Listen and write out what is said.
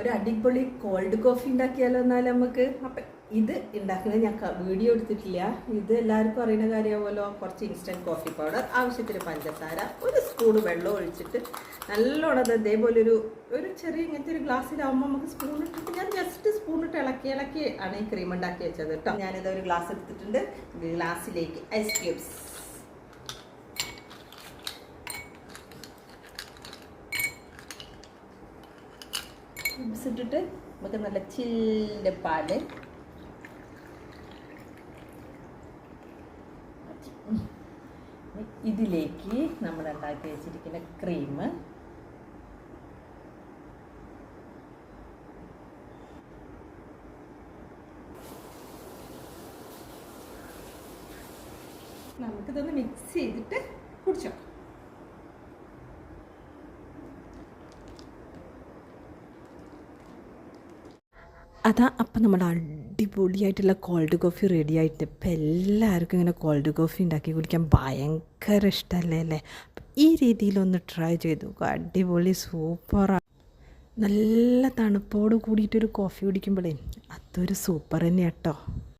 ഒരു അടിപൊളി cold coffee ഉണ്ടാക്കിയാലോ എന്നാൽ നമുക്ക് അപ്പം ഇത് ഉണ്ടാക്കുന്നത് ഞാൻ വീഡിയോ എടുത്തിട്ടില്ല. ഇത് എല്ലാവർക്കും അറിയുന്ന കാര്യമാവുമല്ലോ. കുറച്ച് ഇൻസ്റ്റന്റ് കോഫി പൗഡർ ആവശ്യത്തിന് പഞ്ചസാര ഒരു സ്പൂൺ വെള്ളം ഒഴിച്ചിട്ട് നല്ലോണം അത് ഇതേപോലെ ഒരു ഒരു ചെറിയ ഇങ്ങനത്തെ ഒരു ഗ്ലാസ്സിലാവുമ്പോൾ നമുക്ക് സ്പൂൺ ഇട്ടിട്ട് ഞാൻ ജസ്റ്റ് സ്പൂൺ ഇട്ട് ഇളക്കി ഇളക്കി ആണ് ഈ ക്രീം ഉണ്ടാക്കി വെച്ചത് കേട്ടോ. ഞാനിത് ഒരു ഗ്ലാസ് എടുത്തിട്ടുണ്ട്. ഗ്ലാസ്സിലേക്ക് ഐസ് ക്യൂബ്സ് ക്യൂബ്സ് ഇട്ടിട്ട് നമുക്ക് നല്ല ചില്ല് പാൽ. ഇതിലേക്ക് നമ്മൾ ഉണ്ടാക്കി വെച്ചിരിക്കുന്ന ക്രീം നമുക്കിതൊന്ന് മിക്സ് ചെയ്തിട്ട് കുടിച്ചോ അതാ അപ്പം നമ്മുടെ അടിപൊളിയായിട്ടുള്ള കോൾഡ് കോഫി റെഡി ആയിട്ട് ഇപ്പം എല്ലാവർക്കും ഇങ്ങനെ കോൾഡ് കോഫി ഉണ്ടാക്കി കുടിക്കാൻ ഭയങ്കര ഇഷ്ടമല്ലേ അല്ലേ? ഈ രീതിയിലൊന്ന് ട്രൈ ചെയ്തു അടിപൊളി സൂപ്പറാണ് നല്ല തണുപ്പോട് കൂടിയിട്ടൊരു കോഫി കുടിക്കുമ്പോഴേ അതൊരു സൂപ്പർ തന്നെയാണ് കേട്ടോ